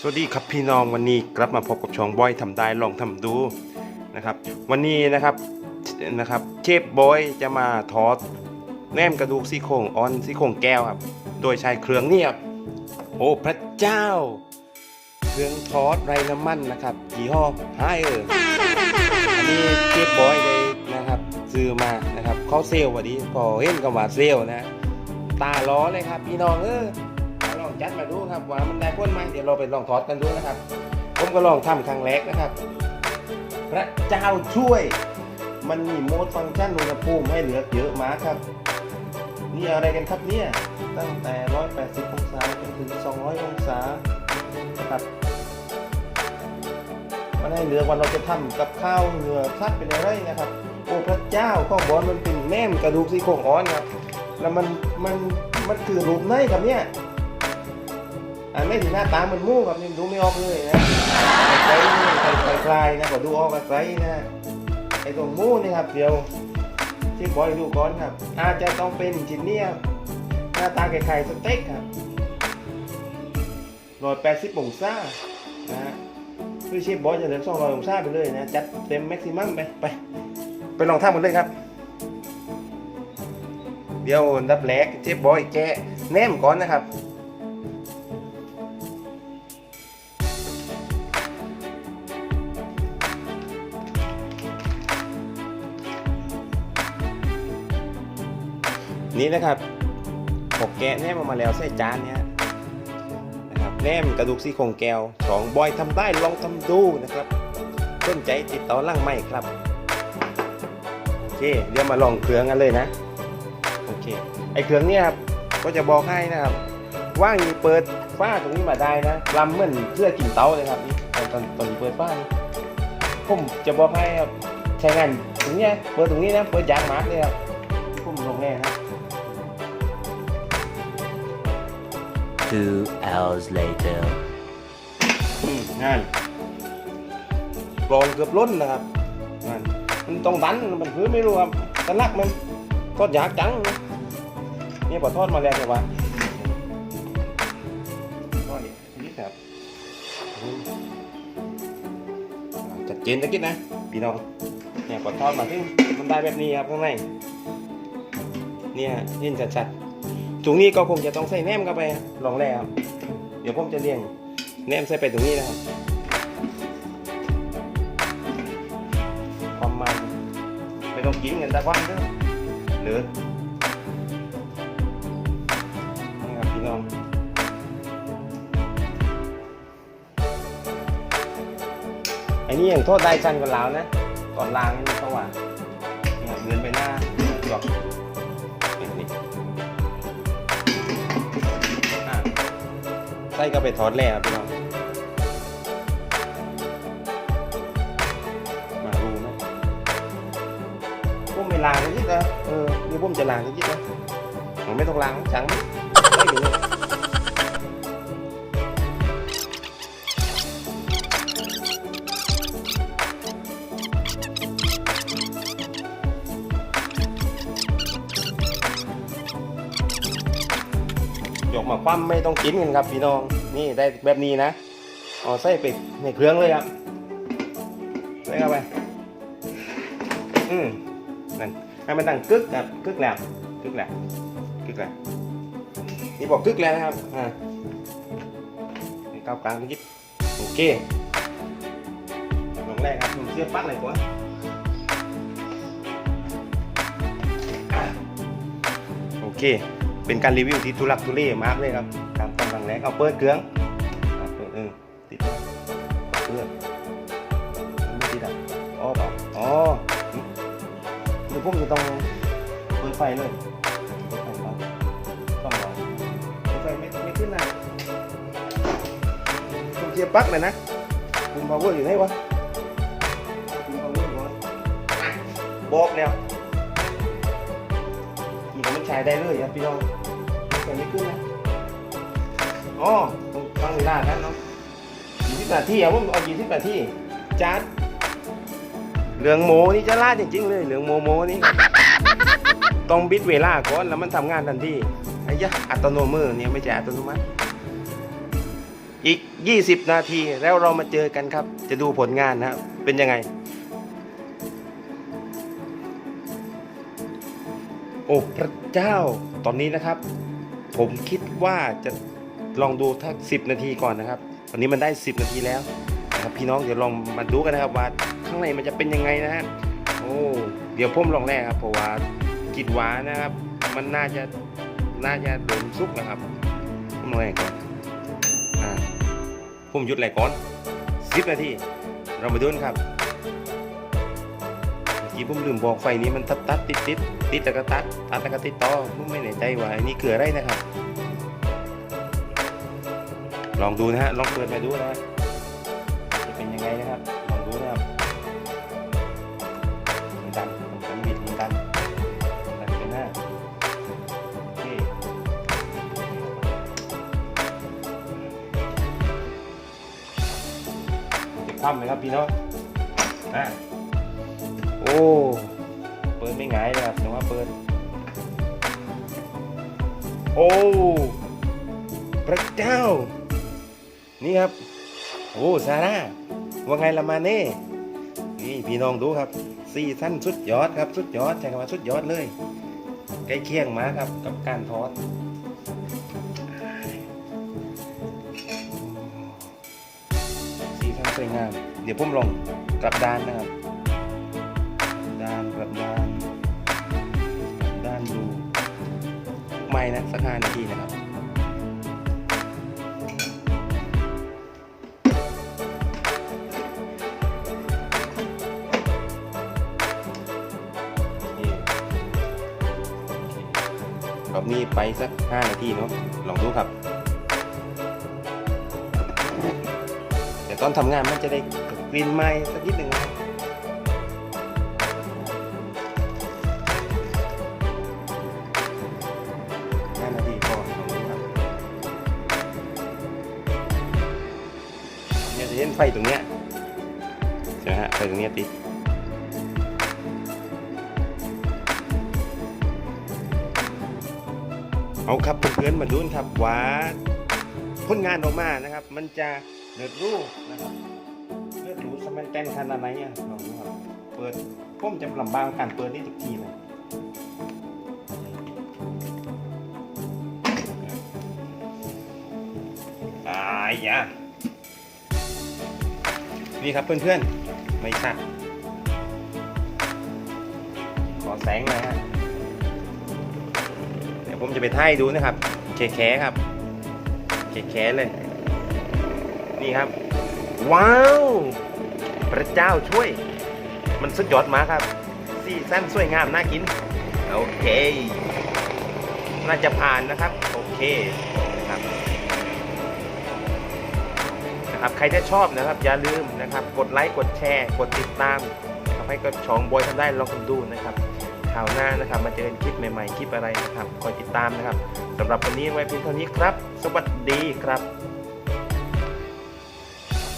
สวัสดีครับพี่น้องวันนี้กลับมาพบกับช่องบอยทำได้ลองทำดูนะครับ วันนี้นะครับนะครับเชฟบอยจะมาทอดแหนมกระดูกซี่โครงออนซี่โครงแก้วครับ โดยใช้เครื่องนี่ครับโอ้พระเจ้า เครื่องทอดไร้น้ำมันนะครับยี่ห้อไฮเอออันนี้เชฟบอยเลยนะครับซื้อมานะครับเขาเซลล์วันนี้พอเห็นก็ว่าเซลล์นะ ตาล้อเลยครับพี่น้องเออ จัดมาดูครับว่ามันได้ผลไหมเดี๋ยวเราไปลองทอดกันดูนะครับ ผมก็ลองทำครั้งแรกนะครับ พระเจ้าช่วย มันมีโหมดฟังก์ชันอุณหภูมิให้เหลือเยอะมากครับ นี่อะไรกันครับเนี่ยตั้งแต่ 180 องศาจนถึง 200 องศานะครับมันให้เหลือวันเราจะทำกับข้าวเหนือคัดเป็นอะไรนะครับโอ้พระเจ้าข้าวบอลมันเป็นแหนมกระดูกซี่โครงอ่อนครับแล้วมันมันมันคือรูปไหนครับเนี่ย อันไม่ถึงหน้าตามันมู่แบบนี้ดูไม่ออกเลยนะไกลๆไกลไกลๆนะก็ดูออกไกลๆนะไอ้ตรงมู่นี่ครับเดี๋ยวที่บอยดูก่อนครับ อาจจะต้องเป็นชิ้นเนี้ยหน้าตาคล้ายๆสเต็กครับร้อยแปดสิบองศานะฮะคือเชฟบอยจะเหลือสองร้อยองศาไปเลยนะจัดเต็มแม็กซิมัมไปไปไปลองทำกันเลยครับ เดี๋ยวอันดับแรกเชฟบอยแกะแนมก่อนนะครับ นี่นะครับผมแกะแนมออกมาแล้วใส่จานเนี้ยนะครับแนมกระดูกซี่โครงแก้วสองบอยทำได้ลองทำดูนะครับสนใจติดต่อล่างไม่ครับโอเคเดี๋ยวมาลองเครื่องกันเลยนะโอเคไอเครื่องเนี้ยครับก็จะบอกให้นะครับ ว่ามีเปิดฝ้าตรงนี้มาได้นะลำเหมือนเสื้อกินเตาเลยครับนี่ตอนตอนตอนเปิดฝ้าผมจะบอกให้ครับใช้งานตรงเนี้ยเปิดตรงนี้นะเปิดยางมาร์กเลยครับผมลงแน่นะ Two hours later. งานกรองเกือบล้นนะครับงานมันต้องดันมันพื้นไม่รู้ครับตะลักมันทอดยากจังนะนี่พอทอดมาแล้วใช่ปะทอดนิดครับจัดเจนตะกี้นะพี่น้องเนี่ยพอทอดมาที่มันได้แบบนี้ครับข้างในเนี่ยเห็นชัดๆ ตรงนี้ก็คงจะต้องใส่แหนมเข้าไปลองแล้วครับเดี๋ยวผมจะเลี้ยงแนมใส่ไปตรงนี้นะครับความมันไม่ต้องกินกันตะวันเด้อหลือนี่ครับพี่น้องอ้นี่ยังโทษได้ชันกว่าลาวนะก่อนล้างนี่เขาว่าเนี่ยเดินไปหน้าหยอก ไส้ก็ไปทอดแล้วพี่น้องมาดูนะผมไม่ล้างเลยจิตนะเออเดี๋ยวผมจะล้างเลยจิตนะผมไม่ต้องล้างจังไม่ถึงเลยย กมไม่ต้องกินกันครับพี่น้องนี่ได้แบบนี้นะเอาใส่ไปในเครื่องเลยครับใส่เข้าไปอืมนั่นให้มันดังกึกครับกึกแล้วกึกแล้วกึกแล้วนี่บอกกึกแล้วนะครับอ่าก้าวกลางนิดโอเคลงแรกครับผมเสียบปลั๊กเลยก่อนโอเค เป็นการรีวิวที่ทุลักทุเลมากเลยครับการทำครั้งแรกเอาเปิดเครื่องเปิดเออติดเปิดไม่ติดอะอ๋อเปล่าอ๋อเดี๋ยวผมจะต้องเปิดไฟเลยเปิดไฟก่อนต้องรอเปิดไฟไม่ไม่ขึ้นนะต้องเจียปักเลยนะคุณพาวเวอร์อยู่ไหนวะคุณพาวเวอร์ก่อนอะบอกแล้วนี่ก็มันใช้ได้เลยครับพี่น้อง ไฟไม่ขึ้นนะอ๋อต้องตั้งเวลากันเนาะยี่สิบนาทีเอาผมเอายี่สิบนาทีจัดเหลืองโมนี่จะล่าจริงๆเลยเหลืองโมโมนี่ต้องบิดเวลาก่อนแล้วมันทำงานทันทีไอ้ยะอัตโนมือเนี่ยไม่ใช่อัตโนมัติ อีก 20 นาทีแล้วเรามาเจอกันครับ จะดูผลงานนะครับเป็นยังไง โอ้พระเจ้าตอนนี้นะครับ ผมคิดว่าจะลองดูทัก10นาทีก่อนนะครับตอนนี้มันได้ 10 นาทีแล้วนะครับพี่น้องเดี๋ยวลองมาดูกันนะครับว่าข้างในมันจะเป็นยังไงนะฮะโอ้เดี๋ยวผมลองแรกครับเพราะว่าคิดหวานะครับ มันน่าจะน่าจะโดนซุกนะครับผมลองแรกก่อนอ่าผมหยุดแรกก่อน10นาทีเรามาดูกันครับ กี้ผมลืมบอกไฟนี้มันตัดตัดติดติดติดแล้วก็ตัดตัดแล้วก็ติดต่อผมไม่แน่ใจว่าอันนี้คืออะไรนะครับ ลองดูนะฮะลองเปิดมาดูนะจะเป็นยังไงนะครับลองดูนะครับเหมือนกันผมสังบิดเหมือนกันเหมือนกันเป็นหน้าโอเคจะคว่ำไหมครับพี่น้องอะ โอ้เปิดไม่หงายเลยครับแต่ว่าเปิด โอ้พระเจ้า นี่ครับ โอ้ซาร่าว่าไงละมาเน่นี่พี่น้องดูครับซีซั่นสุดยอดครับสุดยอดใช่คำว่าสุดยอดเลยใกล้เคียงมาครับกับการทอดสีสันสวยงาม เดี๋ยวผมลองกลับด้านนะครับ รับด้านด้านดูไม่นะสักห้านาทีนะครับรอบนี้ไปสักห้านาทีเนาะลองดูครับ แต่ตอนทำงานมันจะได้กลิ่นไหม้สักนิดหนึ่งนะ เนี่นไฟตรงเนี้ยใช่ไหมฮะไฟตรงเนี้ยติดเอาครับเพื่อนๆมาดูนครับว่าผลงานออกมานะครับ มันจะเลือดรูนะครับเลือดรูสมันแกนขนาดไหนอะลองดูครับเปิดผมจะลำบากการเปิดนี่ทุกทีเลยอายยะ นี่ครับเพื่อนๆ ไม่ชัดขอแสงหน่อยฮะเดี๋ยวผมจะไปท่ายดูนะครับแขๆครับแขๆเลย นี่ครับ ว้าว พระเจ้าช่วย มันสุดยอดมากครับซีซั่นสวยงามน่ากิน โอเค น่าจะผ่านนะครับ โอเค นะครับใครจะชอบนะครับอย่าลืมนะครับกดไลค์กดแชร์ กดติดตามทำให้กับช่องบอยทำได้ลองทำดูนะครับข่าวหน้านะครับมาเจอกันคลิปใหม่ๆคลิปอะไรนะครับคอยติดตามนะครับสำหรับวันนี้ไว้เพียงเท่านี้ครับ สวัสดีครับ